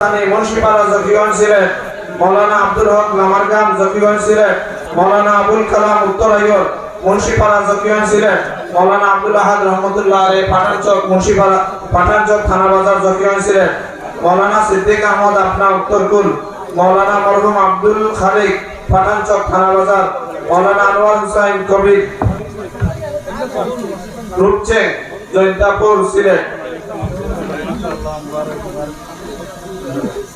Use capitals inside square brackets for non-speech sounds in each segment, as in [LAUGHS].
স্থানে মুন্সিপাড়া জকিগঞ্জ সিলেট, মৌলানা আব্দুল হক লামারগাম জকিগঞ্জ সিলেট, মৌলানা আবুল কালাম উত্তরাইয়র মুন্সিপাড়া জকিগঞ্জ সিলেট, মৌলানা আব্দুল আহাদ রহমতুল্লাহ আলী পাঠানচক মুন্সিপাড়া পাঠানচক থানা বাজার জকিগঞ্জ সিলেট, মৌলানা সিদ্দিক আহমদ আপনা উত্তরকুল মৌলানা মরহুম আব্দুল খালিক পাঠানচক থানা বাজার, মৌলানা আনোয়ার হুসাইন কবির রূপচেক জৈন্তাপুর সিলেট।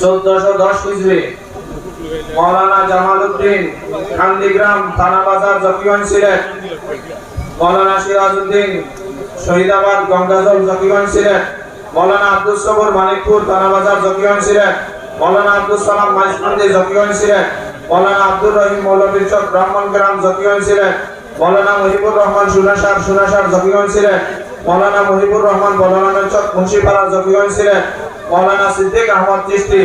চোদ্দশো দশ হিজড়ি। মৌলানা জামাল উদ্দিন কান্দিগ্রাম থানা বাজার জকিগঞ্জ সিলেট। মৌলানা সিরাজউদ্দিন শহীদাবাদ গঙ্গাজল জকিগঞ্জ সিলেট। মৌলানা আব্দুল সবর মানিকপুর থানা বাজার জকিগঞ্জ সিলেট। মৌলানা আব্দুল সালাম মাইজমন্দি জকিগঞ্জ সিলেট। মৌলানা আব্দুর রহিম মৌলবীর চক ব্রাহ্মণগ্রাম জকিগঞ্জ সিলেট। মৌলানা মহিবুর রহমান সুনাসার সুনাসার জকিগঞ্জ সিলেট। মৌলানা মহিবুর রহমান বলরামের চক মুন্সিপাড়া জকিগঞ্জ সিলেট। মৌলানা সিদ্দিক আহমদ চিস্তি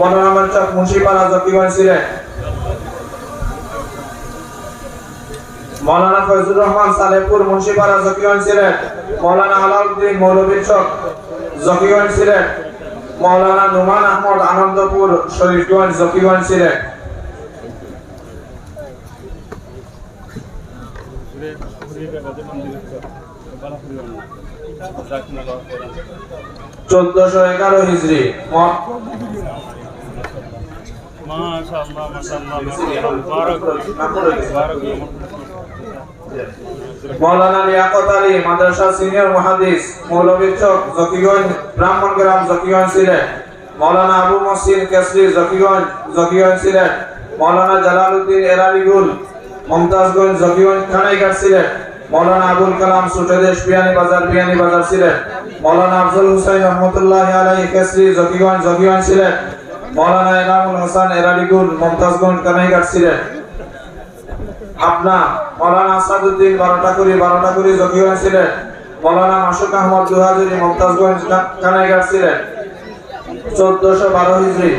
বলরামের মুন্সিপাড়া জকিগঞ্জ সিলেট। মৌলানা ফয়জুর রহমান সালেপুর মুন্সিপাড়া জকিগঞ্জ সিলেট। মৌলানা আলাউদ্দিন মৌলবীর চক জকিগঞ্জ সিলেট। মৌলানা নুমান আহমদ আনন্দপুর শরীফগঞ্জ জকিগঞ্জ সিলেট। চোদ্দশো এগারো হিজড়ি মৌলানা লিয়াকত আলী মাদ্রাসা সিনিয়র মুহাদ্দিস মৌলভীর চক জকিগঞ্জ ব্রাহ্মণগ্রাম জকিগঞ্জ সিলেট। মৌলানা আবু মসিন কেসরি জকিগঞ্জ জকিগঞ্জ সিলেট। মৌলানা জালালউদ্দিন এরাবিগুল মমতাজগঞ্জ জকিগঞ্জ খানাইঘাট সিলেট। মৌলানা আবুল কালাম সুটেদেশ বিয়ানি বাজার বিয়ানি বাজার সিলেট মৌলানা আফজল হুসাইন রহমতুল্লাহ আলাই কেসরি জকিগঞ্জ জকিগঞ্জ সিলেট মৌলানা এনামুল হাসান এরাবিগুল মমতাজগঞ্জ, কানাইঘাট সিলেট আপনা মৌলানা আসাদুদ্দিন বারোটা করি বারোটা করি জকিগঞ্জ সিলেট মৌলানা মাসুক আহমদ দুহাজুরি, মমতাজগঞ্জ কানাইঘাট সিলেট চোদ্দশো বারো হিজড়ি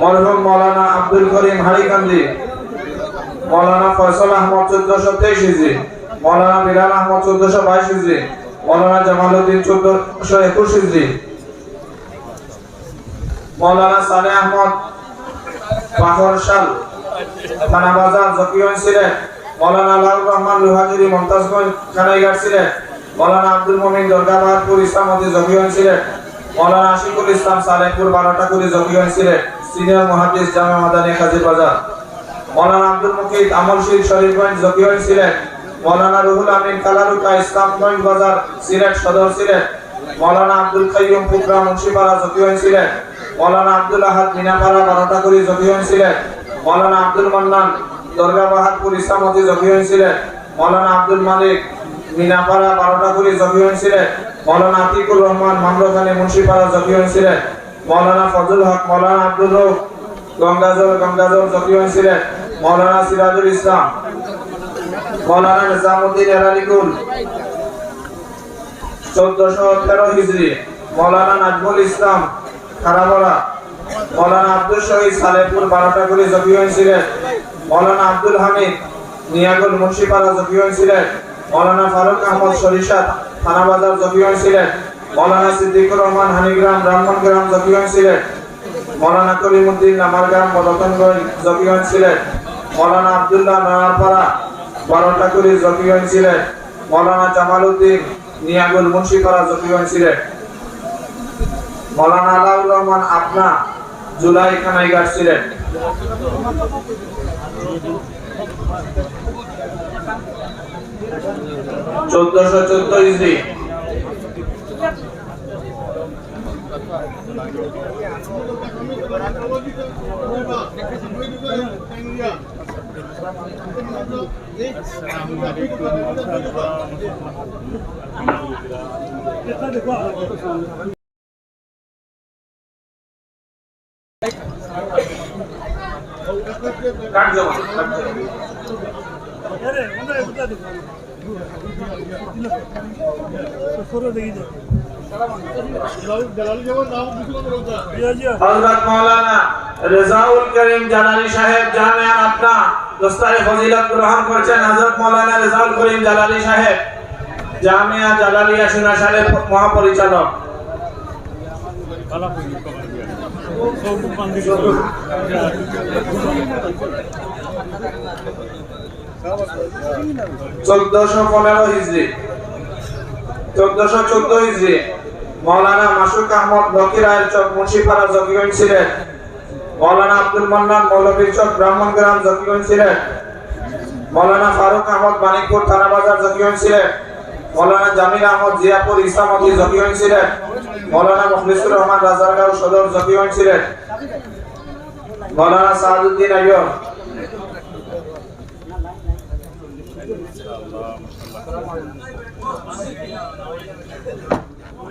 মরহুম মৌলানা আব্দুল করিম হারিকান্দি মৌলানা ফয়সল আহমদ চোদ্দশো তেইশ হিজড়ি, মৌলানা বিলাল আহমদ চোদ্দশো বাইশ হিজড়ি, মৌলানা জামালউদ্দিন চোদ্দশো একুশ হিজড়ি, মৌলানা সালে আহমদ পাথর শাল, থানা বাজার জকিগঞ্জ সিলেট, মৌলানা লাল রহমান লোহাজুরি মমতাজগঞ্জ কানাইঘাট সিলেট, মৌলানা আব্দুল মমিন দরগাবাদপুর ইসলামতি জকিগঞ্জ সিলেট, মৌলানা আশিকুল ইসলাম সালেহপুর বারোটাকুড়ি জকিগঞ্জ সিলেট, সিনিয়র মহাদিস জামা মাদানী কাজী বাজার। মৌলানা আব্দুল মুকিদ আমলশীল শরীফগঞ্জ জকিগঞ্জ সিলেট মৌলানা রুহুল আমিন কালারুকা ইসলামগঞ্জ বাজার সিলেট সদর সিলেট। মৌলানা আব্দুল কাইয়ুম পুকরা মুন্সিপাড়া জকিগঞ্জ সিলেট মৌলানা আব্দুল আহাদ মিনাপাড়া বারোটাকুড়ি জকিগঞ্জ সিলেট মৌলানা আব্দুল মান্নান দরগা বাহাদপুর ইসলামতি জকিগঞ্জ সিলেট মৌলানা আব্দুল মালিক মিনাপাড়া বারোটাকুড়ি জকিগঞ্জ সিলেট মৌলানা আতিকুর রহমান মামরখানি মুন্সিপাড়া জকিগঞ্জ সিলেট মৌলানা ফজল হক, মৌলানা আব্দুল রৌফ গঙ্গাজল গঙ্গাজল জকিগঞ্জ সিলেট মৌলানা সিরাজুল ইসলাম, মৌলানা নিজামুদ্দিন এরালিকুল চোদ্দশো তেরো হিজড়ি মৌলানা নাজমুল ইসলাম খারাবরা মৌলানা আব্দুল শহীদ সালেপুর বারোটাগুড়ি জকিগঞ্জ সিলেট মৌলানা আব্দুল হামিদ নিয়াগুল মুন্সিপাড়া জকিগঞ্জ সিলেট মৌলানা ফারুক আহমদ সরিষা থানাবাজার জকিগঞ্জ সিলেট মৌলানা সিদ্দিকুর রহমান হানিগ্রাম ব্রাহ্মণগ্রাম জকিগঞ্জ সিলেট মৌলানা কলিমুদ্দিন নামারগ্রাম রতনগঞ্জ জকিগঞ্জ সিলেট মৌলানা আব্দুল্লাহ নারারপাড়া বারোটাকুড়ি জকিগঞ্জ সিলেট, মৌলানা জামাল উদ্দিন নিয়াগুল মুন্সিপাড়া জকিগঞ্জ সিলেট। মৌলানা আলাউর রহমান আপনা, জুলাই খানাইঘাট সিলেট। চোদ্দশো চোদ্দ ইসরি Thank you. Hazrat iya, iya. Maulana. Rezaul Karim Jalali সাহেব জামিয়া আপনা, দস্তারে ফজিলত গ্রহণ করছেন হযরত মাওলানা রেজাউল করিম জালালি সাহেব। জামিয়া জালালিয়া মহাপরিচালক করে কভার দিয়া চোদ্দশো পনেরো হিজড়ি চোদ্দশো চোদ্দ মৌলানা মাসুক আহমদ লকি রায়ের চক মুন্সিপাড়া জকিগঞ্জ ছিলেন মৌলানা আব্দুল মান্নান মৌলবীর চক ব্রাহ্মণগ্রাম জকিগঞ্জ ছিলেন মৌলানা ফারুক আহমদ মানিকপুর থানা বাজার জকিগঞ্জ ছিলেন মৌলানা জামিল আহমদ, জিয়াপুর ইসলামতি জকিগঞ্জ ছিলেন মৌলানা মুখলিসুর রহমান, রাজারগাঁও সদর জকিগঞ্জ ছিলেন মৌলানা সাহাদুদ্দিন আইয়র।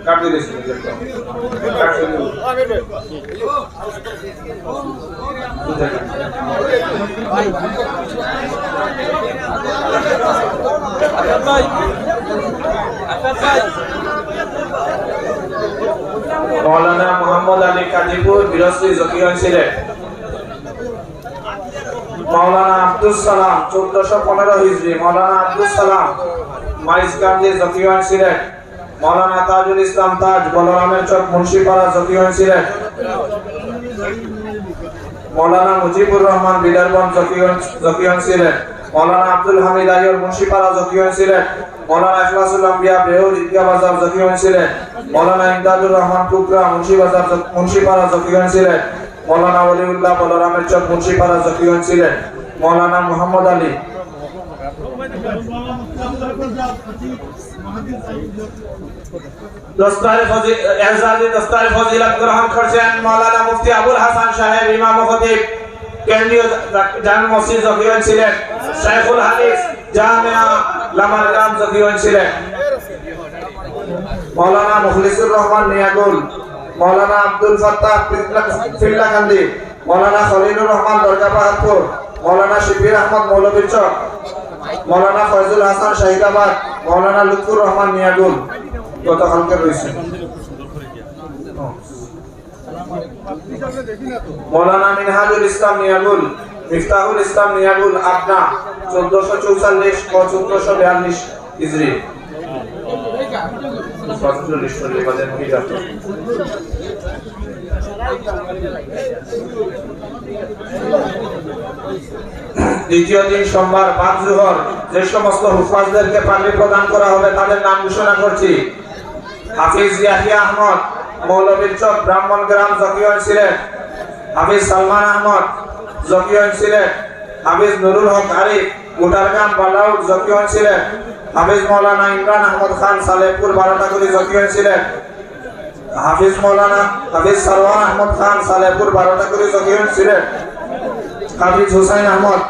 কাট দিয়ে মৌলানা মোহাম্মদ আলী কাজীপুর বিরশ্রী জকিগঞ্জ ছিলেন মৌলানা আব্দুল সালাম, চোদ্দশো পনেরো হিজড়ি। মৌলানা আব্দুল সালাম মাইজকান্দি জকিগঞ্জ ছিলেন মৌলানা তাজুল ইসলাম তাজ বলরামের চক মুন্সিপাড়া জকিগঞ্জ ছিলেন মৌলানা মুজিবুর রহমান বিদারগঞ্জ জকিগঞ্জ ছিলেন মৌলানা আব্দুল হামিদ আইয়র মুন্সিপাড়া জকিগঞ্জ ছিলেন মৌলানা ইখলাসুল আম্বিয়া বেহুর ঈদগাহ বাজার জকিগঞ্জ ছিলেন মৌলানা ইমদাদুর রহমান টুকরা মুন্সিবাজার মুন্সিপাড়া জকিগঞ্জ ছিলেন মৌলানা ওলিউল্লাহ বলরামের চক মুন্সিপাড়া জকিগঞ্জ ছিলেন মৌলানা মোহাম্মদ আলী। দস্তারে ফজি এজাজি দস্তারে ফজিলত গ্রহণ করছেন মাওলানা মুফতি আবুল হাসান সাহেব, ইমাম খতিব। কেন্দ্রীয় মসজিদ ছিলেন। শাইখুল হাদিস লামারগাম জকিয়ন ছিলেন। মাওলানা মুখলিসুর রহমান নিয়াগুল মাওলানা আব্দুল ফাত্তাহ ফিল্লাকান্দি মাওলানা খলিলুর রহমান দরগাবাহাদপুর মাওলানা শিবির আহমদ মৌলবীর চক মাওলানা ফয়জুল হাসান শাহিদাবাদ মাওলানা লুৎফুর রহমান নিয়াগুল গতকালকে রয়েছে। মৌলানা মিনহাজুল ইসলাম মিয়াগুল, মিফতাহুল ইসলাম নিয়াগুল আপনা চোদ্দশো চৌচল্লিশ ও চোদ্দশো বিয়াল্লিশ ইজরি মহিলা দ্বিতীয় দিন সোমবার পাঁচ জোহর, যে সমস্ত হুফাজদেরকে পাগড়ি প্রদান করা হবে, তাদের নাম ঘোষণা করছি। হাফিজ ইয়াহিয়া আহমদ, মৌলবীর চক, ব্রাহ্মণ গ্রাম জকিয়ন ছিলেন হাফিজ সালমান আহমদ জকিয়ন ছিলেন হাফিজ নুরুল হক আরিফ মুটারগাম বালাউট জকিয়ন ছিলেন হাফিজ মৌলানা ইমরান আহমদ খান, সালেপুর বারোটাগুলি জকিয়ন ছিলেন হাফিজ মৌলানা, হাফিজ সারওয়ান আহমদ খান, সালেপুর বারোটাগুলি জকিয়ন ছিলেন হাফিজ হুসাইন আহমদ,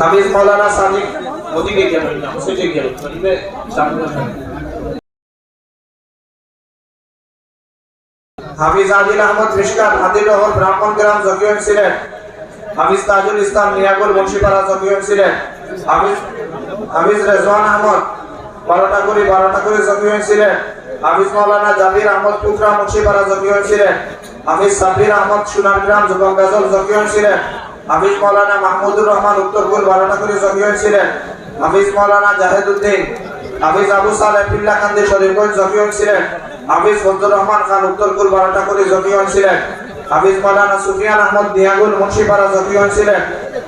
হাফিজ মৌলানা সাদিক ওদিকে গেল না সেদিকে গেল। হাফিজ আদিল আহমদ মিশকাত হাদিলহর ব্রাহ্মণ গ্রাম জকিয়ন ছিলেন হাফিজ তাজুল ইসলাম মিয়াগুল বংশীপাড়া ছিলেন হাফিজ হাফিজ রেজওয়ান আহমদ ছিলেন হাফিজ মৌলানা জাবির আহমদ টুকরা মুন্সিপাড়া ছিলেন হাফিজ সাব্বির আহমদ সুনারগ্রাম যুবক গাজল জকিয়ন ছিলেন। হাফিজ মৌলানা মাহমুদুর রহমান উত্তরপুর বারোটা করে জকিয়ন ছিলেন। হাফিজ মৌলানা জাহেদুদ্দিন হাফিজ আবু সালেহ পিল্লাকান্দি শরীফগঞ্জ জকিয়ন ছিলেন। হাফিজ ফজলুর রহমান খান উত্তরপুর বারোটা করে জকিয়ন ছিলেন। হাফিজ মাওলানা সুফিয়ান আহমদ দিয়াগুল মুন্সিপাড়া জকিয়ন ছিলেন।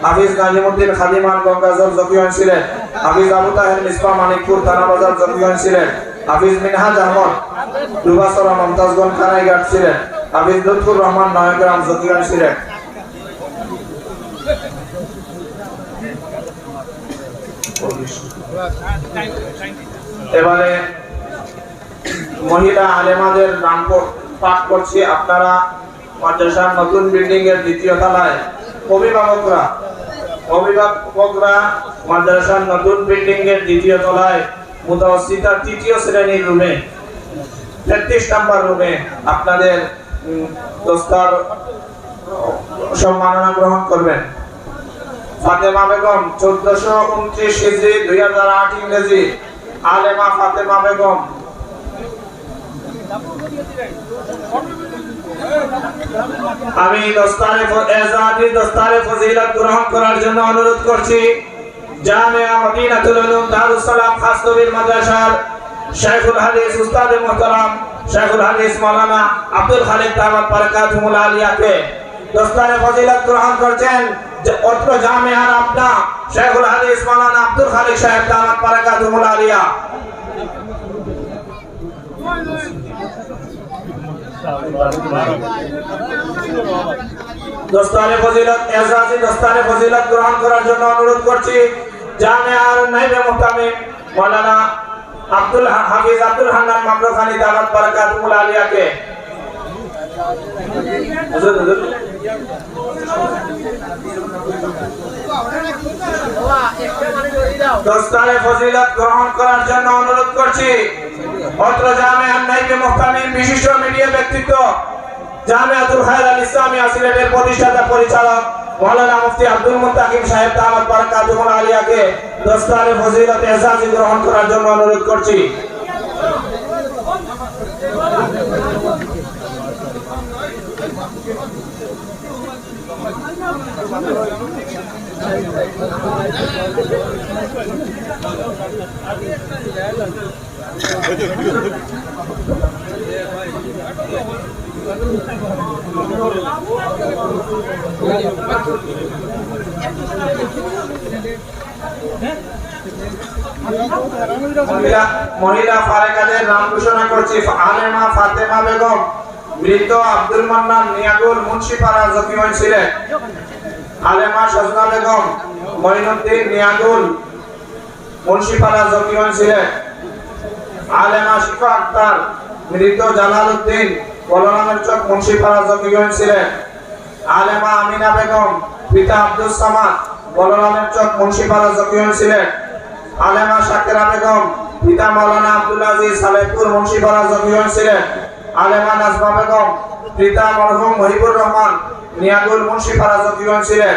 হাফিজ নাজিমুদ্দিন খাদিমান গঙ্গাজল জকিয়ন ছিলেন। হাফিজ আবু তাহের মিসবা মানিকপুর থানাবাজার জকিয়ন ছিলেন। হাফিজ মিনহাজ আহমদ দুবাসরা মমতাজগঞ্জ থানাইঘাট ছিলেন। লুৎফুর রহমান নয়গ্রাম জকিয়ন ছিলেন এবারে মহিলা আলেমাদের নাম পাঠ করছি। আপনারা মাদ্রাসার নতুন বিল্ডিং এর দ্বিতীয় তলায়। অভিভাবকরা অভিভাবকরা মাদ্রাসার নতুন বিল্ডিং এর দ্বিতীয় তলায় মুতাওয়াসিতা তৃতীয় শ্রেণির রুমে তেত্রিশ নাম্বার রুমে আপনাদের দোস্তার সম্মাননা গ্রহণ করবেন। ফাতেমা বেগম, চোদ্দশো উনত্রিশ হিজড়ি দুই হাজার আট ইংরেজি। আলেমা ফাতেমা বেগম। আমি দস্তারে এজাদি দস্তারে ফজিলত গ্রহণ করার জন্য অনুরোধ করছি। জামিয়া মদিনাতুল উলুম দারুস সালাম খাস্তবির মাদ্রাসার শাইখুল হাদিস উস্তাদ মুহতারাম শাইখুল হাদিস মাওলানা আব্দুল খালিদ দামাত বারাকাতুহুল আলিয়াকে। দস্তারে ফজিলত গ্রহণ করছেন যে অত্র জামিয়ার আপনা শাইখুল হাদিস মাওলানা আব্দুল খালিদ সাহেব দামাত বারাকাতুহুল আলিয়া। দস্তারে ফজিলত এজাজি দস্তারে ফজিলত গ্রহণ করার জন্য অনুরোধ করছি। জামিয়ার নাইবে মুহতামিম মাওলানা আব্দুল হাফিজ আব্দুল হান্নান মাদ্রাসানি দাওয়াত বারাকাতুল আলিয়াকে গ্রহণ করার জন্য অনুরোধ করছি। অত্র জামে আন্নাইকে মুহতামিম বিশিষ্ট মিডিয়া ব্যক্তিত্ব জামিয়াতুল আল ইসলামিয়া সিলেটের প্রতিষ্ঠাতা পরিচালক মাওলানা মুফতি আব্দুল মুত্তাকিম সাহেব দামাত বারাকাতুহুল আলিয়াকে দস্তারে ফজিলত এজাজি গ্রহণ করার জন্য অনুরোধ করছি। [LAUGHS] [LAUGHS] [LAUGHS] মহিলা ফারেকাদের নাম ঘোষণা করছি। আলেমা ফাতেমা বেগম মৃত আব্দুল মান্নান নিয়াগুল মুন্সিপাড়া জকিমন ছিলেন। আলেমা সজনা বেগম, মঈনুদ্দিন নিয়াগুল মুন্সিপাড়া জকিমন ছিলেন। আলেমা শিফা আক্তার, মৃত জালাল উদ্দিন বলরামের চক মুন্সিপাড়া জকিমন ছিলেন। আলেমা আমিনা বেগম, পিতা আব্দুল সামাদ বলরামের চক মুন্সিপাড়া জকিমন ছিলেন। আলেমা শাকেরা বেগম, পিতা মৌলানা আব্দুল আজিজ সালেপুর মুন্সিপাড়া জকিমন ছিলেন। আলেমা নাজমা বেগম, পিতা মরহুম মহিবুর রহমান নিয়াদুল মুন্সিপাড়া জকিমন ছিলেন।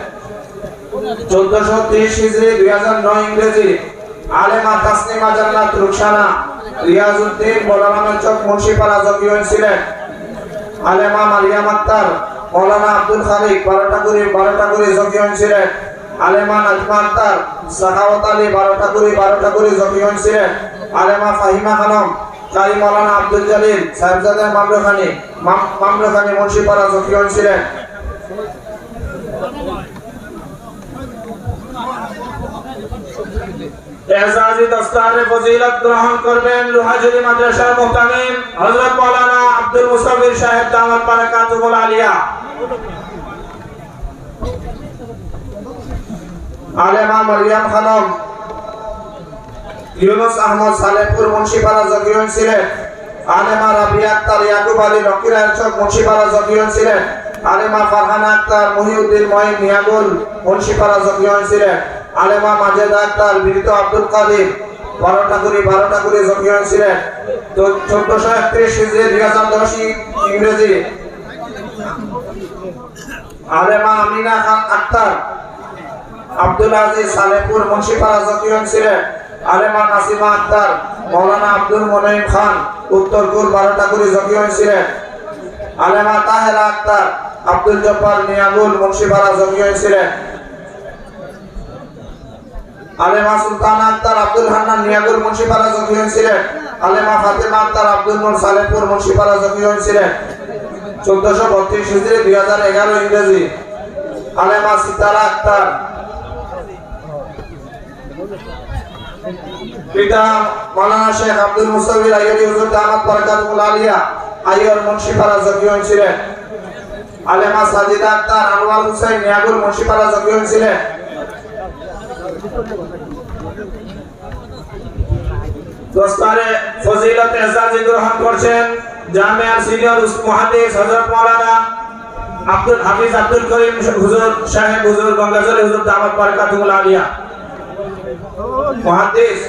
চোদ্দশো ত্রিশ হিজড়ি দুই হাজার নয় ইংরেজি আলেমা তাসনিমা জান্নাত রুকসানা রিয়াজউদ্দিন বলরামের চক মুন্সিপাড়া জকিগঞ্জ ছিলেন আলেমা মারিয়াম আক্তার মৌলানা আব্দুল খালিক বারোটাকুড়ি বারোটাকুড়ি জকিগঞ্জ ছিলেন আলেমা নাজমা আক্তার সাখাওয়াত আলী বারোটাকুড়ি বারোটাকুড়ি জকিগঞ্জ ছিলেন আলেমা ফাহিমা খানম, কারি মৌলানা আব্দুল জলিল, সাহেবজাদা মামলুখানি, মাম- মামলুখানি মুন্সিপাড়া জকিগঞ্জ ছিলেন এজাজি দস্তারে ফজিলত গ্রহণ করবেন লোহাজুরি মাদ্রাসার মুহতামিম হযরত মাওলানা আব্দুল মুসাফির সাহেব দামাত বারাকাতুহুল আলিয়া। আলেমা মারিয়াম খানম, ইউনুস আহমদ সালেপুর মুন্সিপাড়া জকিয়ন ছিলেন। আলেমা রাবিয়া আক্তার ইয়াকুব আলী রকিরার চক মুন্সিপাড়া জকিয়ন ছিলেন। আলেমা ফারহানা আক্তার মহিউদ্দিন মহিন নিয়াগুল মুন্সিপাড়া জকিয়ন ছিলেন। আলেমা মাজেদা আক্তার মৃত আব্দুল কাদির বারো ঠাকুরি বারো ঠাকুরি চোদ্দশো একত্রিশ দুই হাজার দশ ইংরেজি। আলেমা খান আব্দুল সালেপুর আলেমা নাসিমা আক্তার মৌলানা আব্দুল মোনাইম খান উত্তরপুর বারোটাকুড়ি জকিয়ন ছিলেন আলেমা তাহেরা আক্তার আব্দুল জব্বার নিয়াগুল মুন্সিপাড়া জকিয়ন ছিলেন আলেমা সুলতানা আক্তার আব্দুল হান্নান নিয়াগুল মুন্সিপাড়া জকিয়ন ছিলেন আলেমা ফাতেমা আক্তার আব্দুল নূর সালেপুর মুন্সিপাড়া জকিয়ন ছিলেন চোদ্দশো বত্রিশ দুই হাজার এগারো ইংরেজি। আলেমা সিতারা আক্তার। পিতা মৌলানা শেখ আব্দুল মুসাবির আইয়ুবী হুজুর দামাত বরকাতুল আইয়র মুন্সিপাড়া জকিয়ন ছিলেন আলেমা সাজিদা আক্তার আনোয়ার হুসাইন নিয়াগুল মুন্সিপাড়া জকিয়ন ছিলেন দোস্তারে ফজিলত এজাজি গ্রহণ করছেন জামিয়ার সিনিয়র মুহাদ্দিস হযরত মাওলানা আব্দুল হাফিজ আব্দুল করিম হুজুর, সাহেব হুজুর, গঙ্গাজলি হুজুর, দামাত বরকাতুল আলিয়া। মুহাদ্দিস,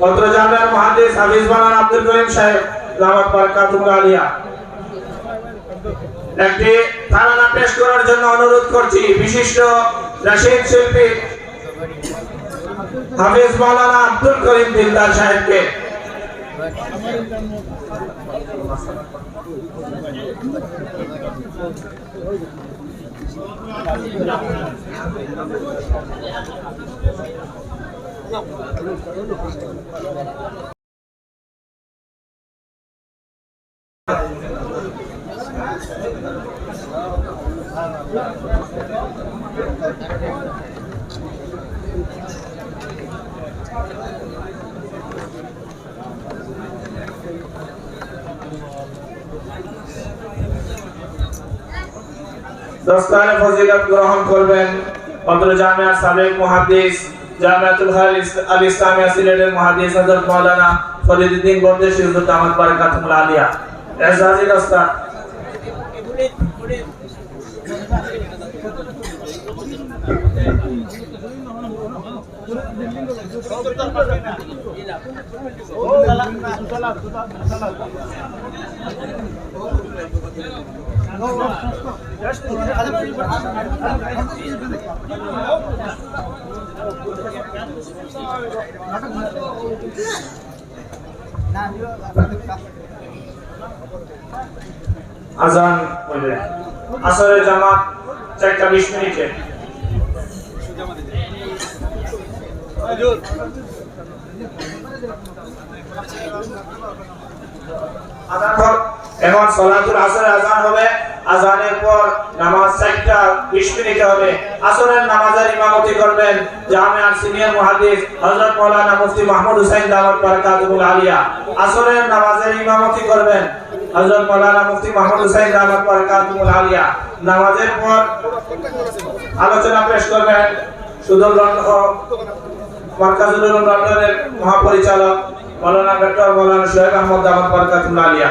পত্র জামিয়ার মুহাদ্দিস হাফিজ মাওলানা আব্দুল করিম সাহেব, দামাত বরকাতুল আলিয়া। একটি ধারণা পেশ করার জন্য অনুরোধ করছি, বিশিষ্ট রাশিদ শিল্পী হাফিজ মাওলানা আব্দুল করিম দিলদার সাহেবকে। দস্তানে ফজিলত গ্রহণ করবেন। অত্র জামিয়ার সাবেক মুহাদ্দিস জামিয়াতুল হাল আল ইসলামিয়া সিলেটের মুহাদ্দিস হযরত মাওলানা ফরিদুদ্দিন বরদেশি হুজুর দামাত বারাকাতুল আলিয়া। এজাজি দস্তান আজান হইবে আসরের জামাত চারটা বিশ মিনিটে আজান। এখন সলাতুল আসরের আজান হবে। আজানের পর নামাজ চারটা, বিশ মিনিটে হবে। আসরের নামাজের ইমামতি করবেন জামিয়ার সিনিয়র মুহাদ্দিস হযরত মাওলানা মুফতি মাহমুদ হুসাইন দাওয়াত বারাকাতুল আলিয়া। আসরের নামাজের ইমামতি করবেন হযরত মাওলানা মুফতি মাহমুদ হুসাইন দাওয়াত বারাকাতুল আলিয়া। নামাজের পর আলোচনা পেশ করবেন সুদল মার্কাজুল উলুম লন্ডনের মহাপরিচালক মাওলানা ডক্টর মাওলানা সোহেব আহমদ দাওয়াত বারাকাতুল আলিয়া।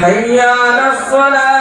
حي على الصلاة.